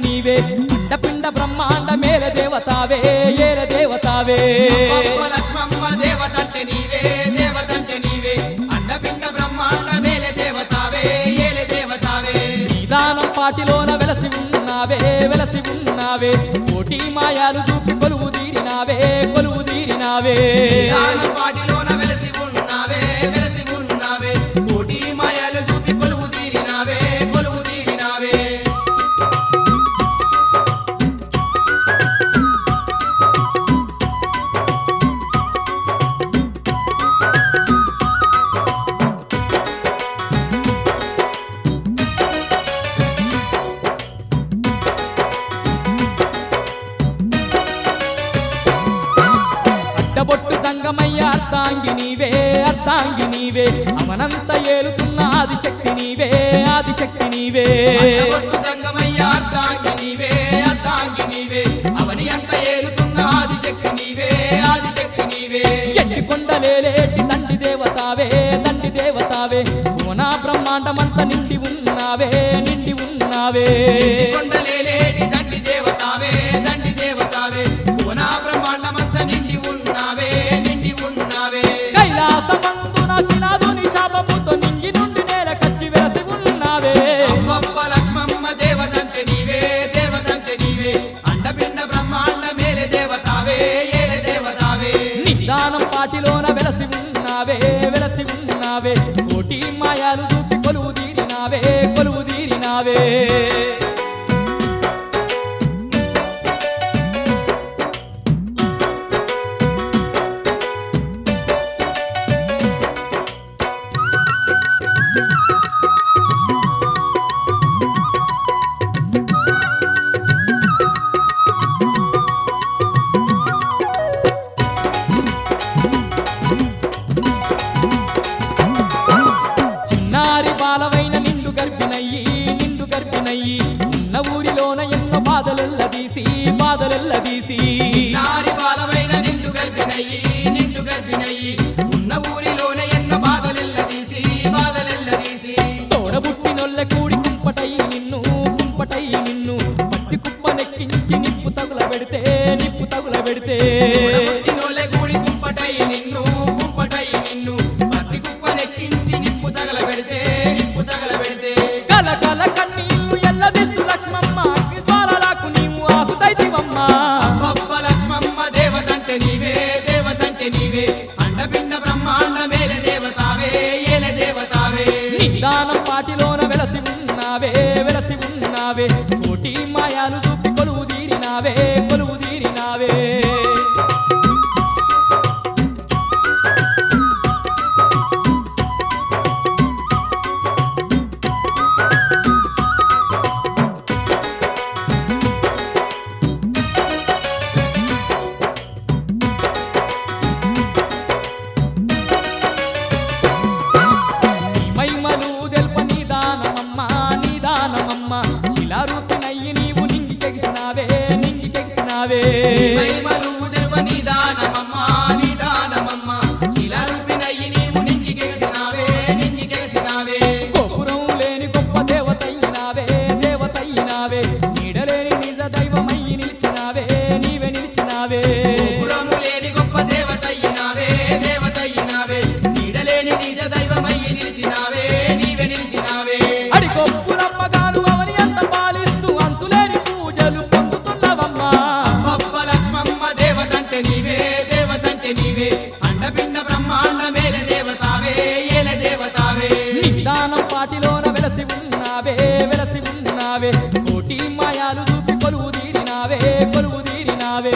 నీవే అండపిండ బ్రహ్మాండ మేల దేవతావే ఏల దేవతావే. అబ్బబ్బ లక్ష్మమ్మ దేవతంటే నీవే దేవతంటే నీవే. అండపిండ బ్రహ్మాండ మేలే దేవతావే ఏలే దేవతావే. నిదానం పాటిలోన వెలసి ఉన్నావే వెలసి ఉన్నావే. కోటి మాయాలు చూపి కొలువు తీరినావే కొలువు తీరినావే. దాన అడ్డబొట్టు సంగమయ్య అర్ధాంగి నీవే అర్ధాంగి నీవే. అవనంత ఏలుతున్న ఆదిశక్తి నీవే ఆదిశక్తి నీవే. ఒట్టు జంగమయ్య అర్ధాంగి నీవే అర్ధాంగి నీవే. అవని అంత ఏలుతున్న ఆదిశక్తి నీవే ఆదిశక్తి నీవే. ఎట్టి కొండలేలేటి తండ్రి దేవతావే తండ్రి దేవతావే. భువన బ్రహ్మాండమంత నిండి ఉన్నావే నిండి ఉన్నావే. కొండలేలేటి దేవతావే దండి దేవతావే. బ్రహ్మాండమంత తీరినావే వెలసి ఉన్నావే. కోటి మాయాలు చూపి కొలువు తీరినావే కొలువు తీరినావే. బాధలెల్లదీసి బాధలెల్లదీసి నారి బాలమైన నిండు గర్భిణయ్యి నిండు గర్భిణయ్యి ఉన్న ఊరిలోనే ఎన్నో బాధలెల్లదీసి బాధలెల్లదీసి తోడబుట్టినొల్ల కూడి కుంపటయ్యి నిన్ను కుంపటయ్యి నిన్ను. నిదానం పాటిలోన వెలసి ఉన్నావే వెలసి ఉన్నావే. కోటి మాయాలు ಬಿಡಲೇರಿ ನಿಜ ದೈವ కోటి మాయాలు చూపి కొలువు తీరినావే కొలువు తీరినావే.